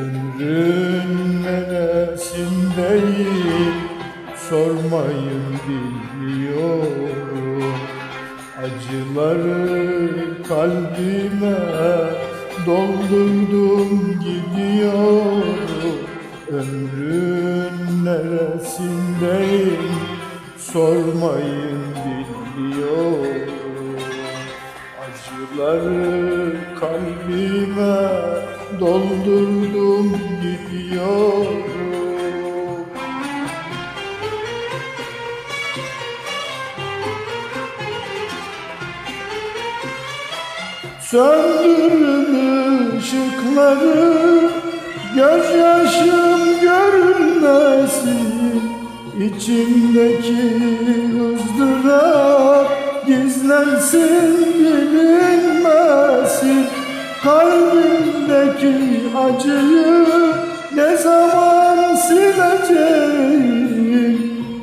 Ömrün neresindeyim sormayın biliyorum Acıları kalbime doldurdum gidiyorum. Ömrün neresindeyim sormayın biliyorum Acıları kalbime doldurdum gidiyorum Söndürün ışıkları Gözyaşım görünmesin. İçimdeki ızdırap Gizlensin bilinmesin Kalbimdeki acıyı Ne zaman sileceğim?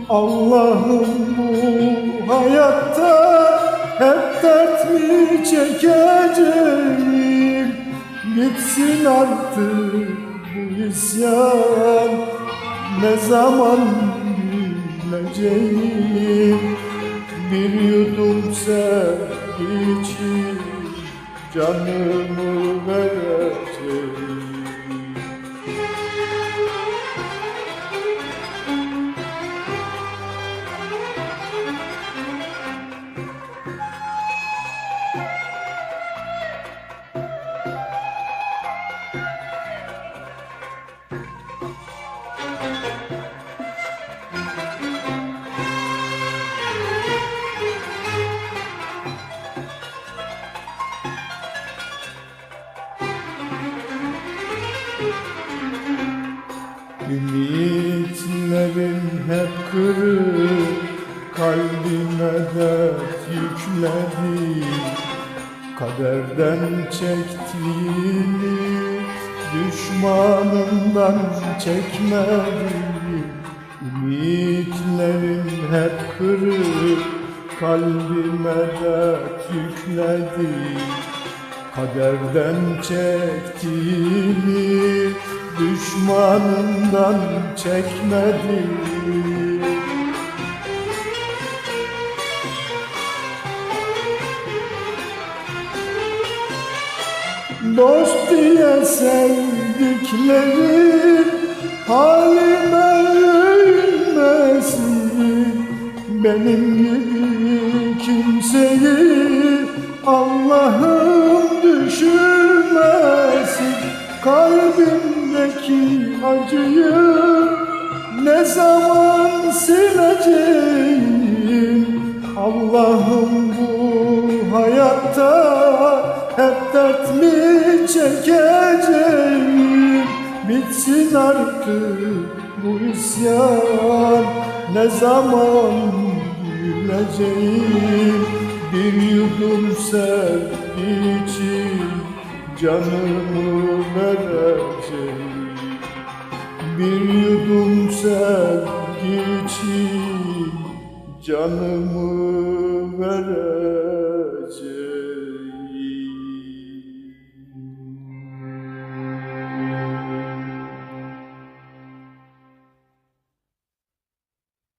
Allah'ım bu hayatta hep dert mi çekeceğim? Bitsin artık bu isyan Ne zaman bileceğim Bir yudum sevgi için Canımı vereceğim Ümitlerim hep kırık Kalbime dert yükledi. Kaderden çektiğimi Düşmanımdan çekmedim Ümitlerim hep kırık Kalbime dert yükledi. Kaderden çektiğimi düşmanından çekmedim Dost diye sevdiklerim halime övünmesin Benim gibi kimseyi Allah'ım Kalbimdeki acıyı ne zaman sileceğim? Allah'ım bu hayatta hep dert mi çekeceğim? Bitsin artık bu isyan ne zaman güleceğim? Bir yudum sevgi için canımı vereceğim Bir yudum sevgi için canımı vereceğim